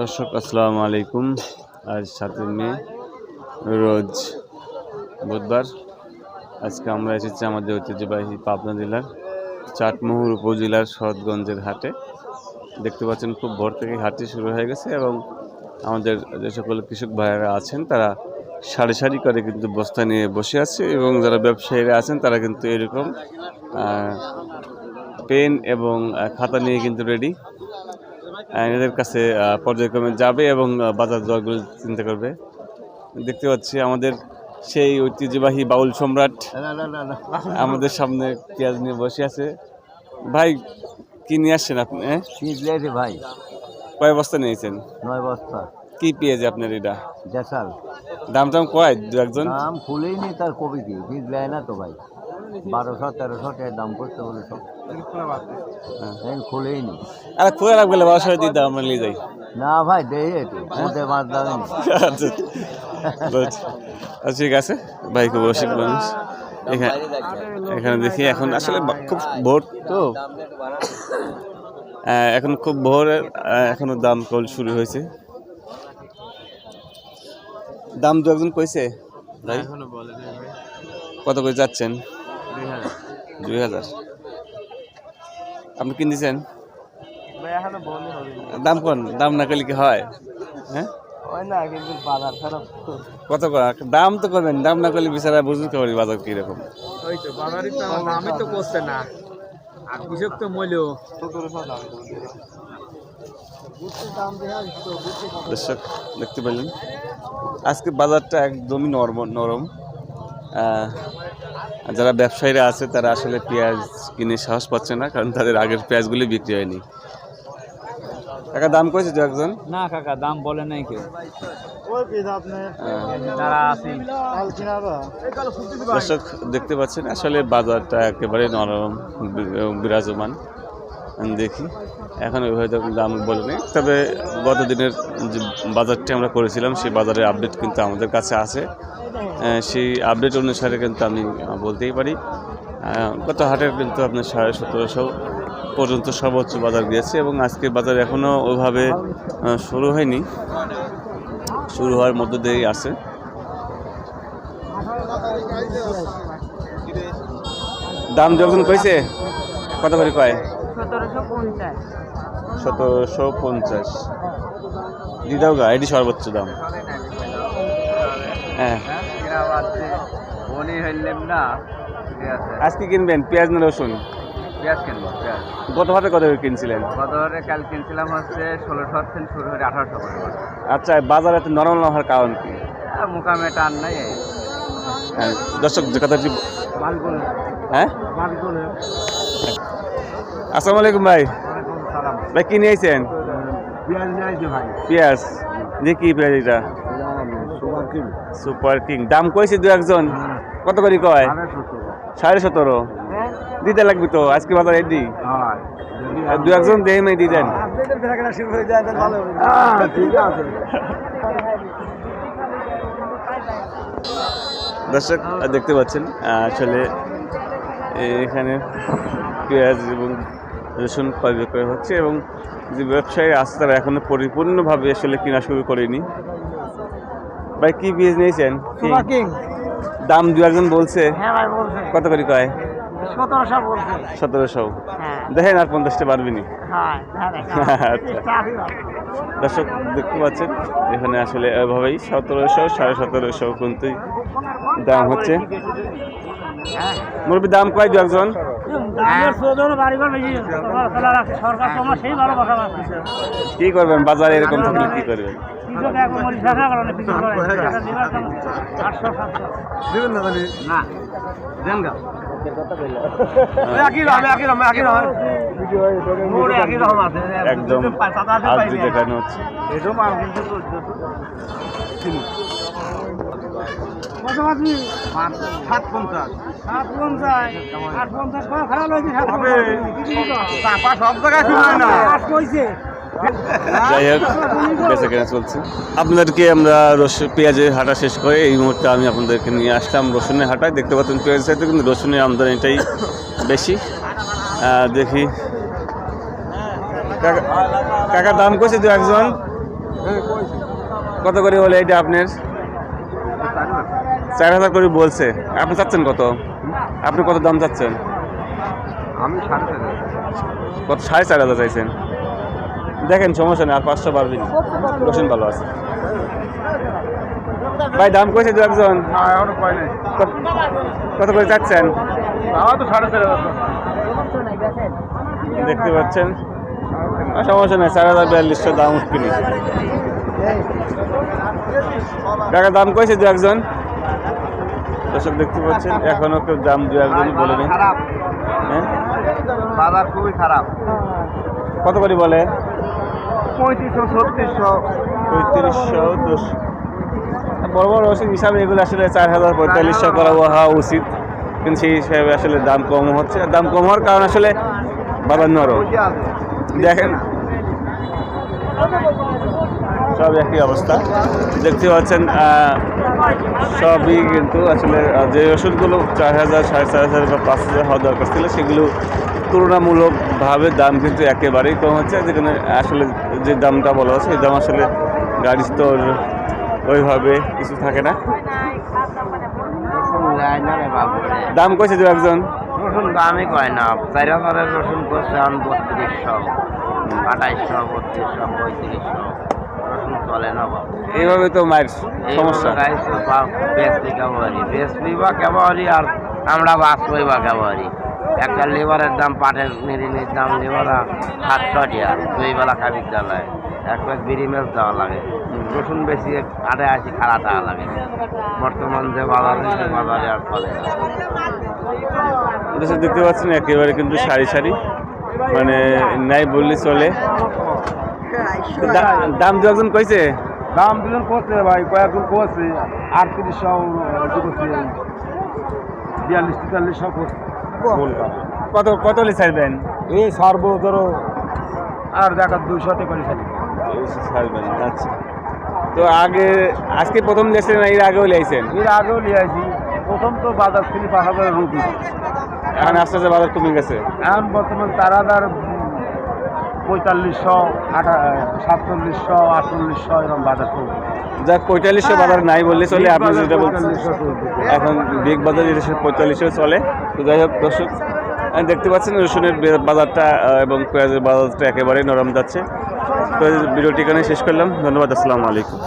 দর্শক, আসসালামু আলাইকুম। আজ সাতই মে, রোজ বুধবার। আজকে আমরা এসেছি আমাদের ঐতিহ্যবাহী পাবনা জেলার চাটমোহর উপজেলার সৎগঞ্জের হাটে। দেখতে পাচ্ছেন খুব ভোর থেকে হাটটি শুরু হয়ে গেছে এবং আমাদের যে সকল কৃষক ভাইয়েরা আছেন, তারা সারি সারি করে কিন্তু বস্তা নিয়ে বসে আছে এবং যারা ব্যবসায়ীরা আছেন, তারা কিন্তু এরকম পেন এবং খাতা নিয়ে কিন্তু রেডি এদের কাছে পর্যায়ক্রমে যাবে এবং বাজার দরগুলো চিন্তা করবে। দেখতে পাচ্ছি আমাদের সেই ঐতিহ্যবাহী বাউল সম্রাট আমাদের সামনে পেঁয়াজ নিয়ে বসে আছে। ভাই কি নিয়ে আসছেন আপনি হ্যাঁ? ভাই? কয় বস্তা নিয়েছেন? নয় বস্তা। কি পেঁয়াজ আপনার এটা? দেশাল। দাম টাম কয় দু একজন? দাম খুলেই নি তার কবি কি? বীজ দেয় না তো ভাই। বারোশো তেরোশো টাকা দাম করতে বলে সব। এই খুলেই নি আর রাখ গেলে বারোশো দিতে আমরা নিয়ে যাই। না ভাই দেই একটু মধ্যে মাছ দাম আচ্ছা আচ্ছা, ঠিক আছে। ভাই খুব মানুষ। এখানে এখানে দেখি এখন আসলে খুব ভোর তো। আহ, এখন খুব ভোর আহ, এখনও দাম কল শুরু হয়েছে। দাম দু একজন কইছে ভাই? কত করে যাচ্ছেন? দুই হাজার। আপনি কিনেছেন দাম কোন? দাম না করলে কি হয়? হ্যাঁ? কত দাম তো করবেন দাম না করলে বিচারা বুঝতে পারি বাজার কীরকম। ওই তো বাজারই তো আমার দামই তো করছে না। আর কৃষক তো মূল্য দর্শক দেখতে পেলেন। আজকে বাজারটা একদমই নরম নরম। যারা ব্যবসায়ীরা আছে তারা আসলে পেঁয়াজ কিনে সাহস পাচ্ছে না কারণ তাদের আগের পেঁয়াজগুলি বিক্রি হয়নি। কাকা দাম করেছে দু একজন? না কাকা দাম বলে নাই কেউ। দর্শক দেখতে পাচ্ছেন আসলে বাজারটা একেবারে নরম বিরাজমান। দেখি এখন ওইভাবে তো দাম বলিনি তবে গত দিনের যে বাজারটি আমরা করেছিলাম সেই বাজারের আপডেট কিন্তু আমাদের কাছে আছে। সেই আপডেট অনুসারে কিন্তু আমি বলতেই পারি। গত হাটের কিন্তু আপনার সাড়ে সতেরোশো পর্যন্ত সর্বোচ্চ বাজার গিয়েছে এবং আজকে বাজার এখনও ওইভাবে শুরু হয়নি। শুরু হওয়ার মধ্য দিয়েই আছে। দাম যখন কইছে কত করে কয়? সতেরোশো পঞ্চাশ। দিদাও গা এটি সর্বোচ্চ দাম। হ্যাঁ। হইলাম না আজকে কিনবেন? পেঁয়াজ না রসুন? পেঁয়াজ কিনবো পেঁয়াজ। গত কত করে কিনছিলেন? গত হাটে কাল কিনছিলাম হচ্ছে ষোলোশো থেকে শুরু করে আঠারোশো করে আচ্ছা বাজারে এত নরম না হওয়ার কারণ কি? মুকামে টান নাই। হ্যাঁ, দর্শক যে কথাটি হ্যাঁ? আসসালামু আলাইকুম ভাই। ভাই কি নিয়েছেন পেঁয়াজ যে কি পেঁয়াজ এটা? Super king. Super king. দাম কইছে দু একজন? কত করে কয়? সাড়ে সতেরো। দিতে লাগবে তো আজকে বাজার এডি দু একজন মেয়ে দিয়ে দেন দর্শক দেখতে পাচ্ছেন আসলে এখানে পেঁয়াজ এবং রসুন ক্রয় বিক্রয় হচ্ছে এবং যে ব্যবসায়ী আছে তারা এখনও পরিপূর্ণভাবে আসলে কেনা শুরু করেনি। ভাই কী পেঁয়াজ নিয়েছেন? দাম দু একজন বলছে। হ্যাঁ বলছে। কত করে কয়? সতেরোশো হ্যাঁ। দেখেন আর পঞ্চাশটা পারবিনি হ্যাঁ আচ্ছা। দর্শক দেখতে পাচ্ছেন এখানে আসলে এভাবেই সতেরোশো সাড়ে সতেরোশো কিন্তু দাম হচ্ছে। মুরব্বীর দাম কয় দু একজন? কি করবেন? বাজারে এরকম থাকলে কি করবেন? কৃষক এখন মরিচ ব্যবসা করে না কৃষক করে টাকা দিবার কেন? আটশো সাতশো। না দেন গা। একদম আজকে দেখানো হচ্ছে। কত সাত পঞ্চাশ। সাত পঞ্চাশ। আট পঞ্চাশ। খারাপ হয়েছে সব জায়গায় শুনে না। আট কইছে। যাই হোক বেচা কেনা চলছে। আপনাদেরকে আমরা রসুন পেঁয়াজের হাঁটা শেষ করে এই মুহূর্তে আমি আপনাদেরকে নিয়ে আসলাম রসুনের হাঁটায়। দেখতে পাচ্ছেন পেঁয়াজের সাথে কিন্তু রসুনের আমদানিটাই বেশি। দেখি। কাকা দাম কইছে দু একজন। কত করে হলে এটা আপনার? চার হাজার করে বলছে। আপনি চাচ্ছেন কত? আপনি কত দাম চাচ্ছেন? আমি সাড়ে চার কত? সাড়ে চার হাজার চাইছেন। দেখেন সমস্যা নেই আর পাঁচশো পারবেন রসুন ভালো আছে। ভাই দাম কইছে দু একজন? কত- করে চাচ্ছেন? দেখতে পাচ্ছেন? সমস্যা নেই চার হাজার বিয়াল্লিশশো দাম উঠবিনি টাকা দাম কইছে দু একজন? দর্শক দেখতে পাচ্ছেন এখনও কেউ দাম দু একজন বলে নেই হ্যাঁ বাজার খুবই খারাপ। কত করে বলে? পঁয়ত্রিশশো দশ বড় বড় ওষুধ হিসাবে এগুলো আসলে চার হাজার পঁয়তাল্লিশশো করা হওয়া উচিত। কিন্তু সেই হিসাবে আসলে দাম কম হচ্ছে। দাম কম হওয়ার কারণ আসলে নরম। দেখেন। সব একই অবস্থা। দেখতে পাচ্ছেন সবই কিন্তু আসলে যে ওষুধগুলো চার হাজার, সাড়ে চার হাজার বা পাঁচ হাজার হওয়া দরকার ছিল, সেগুলো তুলনামূলকভাবে দাম কিন্তু একেবারেই কম হচ্ছে। যেখানে আসলে যে দামটা বলা হচ্ছে সেই দাম আসলে গাড়ি স্তর ওইভাবে কিছু থাকে না। দাম কইছে দু একজন? রসুন দামই কয় না। চার হাজারের রসুন করছে বত্রিশশো আঠাইশশো বত্রিশশো পঁয়ত্রিশশো। রসুন চলে না এইভাবে তো মায়ের সমস্যা। বেসলি কেবারি বেসলি বা কেবারি আর আমরা বাঁচবই বা কেবারি একটা লেবারের দাম পাটের নিরিনির দাম লেবার সাতশো টিয়া দুই বেলা খাবি লাগে এক প্যাক বিড়ি মেস দেওয়া লাগে। রসুন বেশি আটে আসি খাড়া টাকা লাগে। বর্তমান যে বাজার সে বাজারে আর চলে না। দেখতে পাচ্ছেন একেবারে কিন্তু সারি সারি। মানে নাই বললে চলে। দাম দু একজন কইছে? দাম দুজন করছে ভাই কয়েকজন করছে আটত্রিশশো বিয়াল্লিশ তেতাল্লিশশো করছে কত কত হলে ছাড়বেন এই সারবো ধরো। আর দেখা দুইশো টাকা ছাড়ি ছাড়বেন আচ্ছা। তো আগে আজকে প্রথম লেসেন এর আগেও লেছেন এর আগেও আসি প্রথম তো বাজার থেকে পাঁচ হাজার রুপি এখন আস্তে আস্তে বাজার কমে গেছে? এখন বর্তমান চার হাজার পঁয়তাল্লিশশো আঠা সাতচল্লিশশো আটচল্লিশশো এরকম বাজার চলছে যাক পঁয়তাল্লিশশো বাজার নাই বললে চলে আপনি যেটা বলছেন। এখন বিগ বাজার যেটা পঁয়তাল্লিশশো চলে। তো যাই হোক দর্শক দেখতে পাচ্ছেন রসুনের বাজারটা এবং পেঁয়াজের বাজারটা একেবারেই নরম যাচ্ছে। তো ভিডিওটি এখানে শেষ করলাম। ধন্যবাদ আসসালামু আলাইকুম।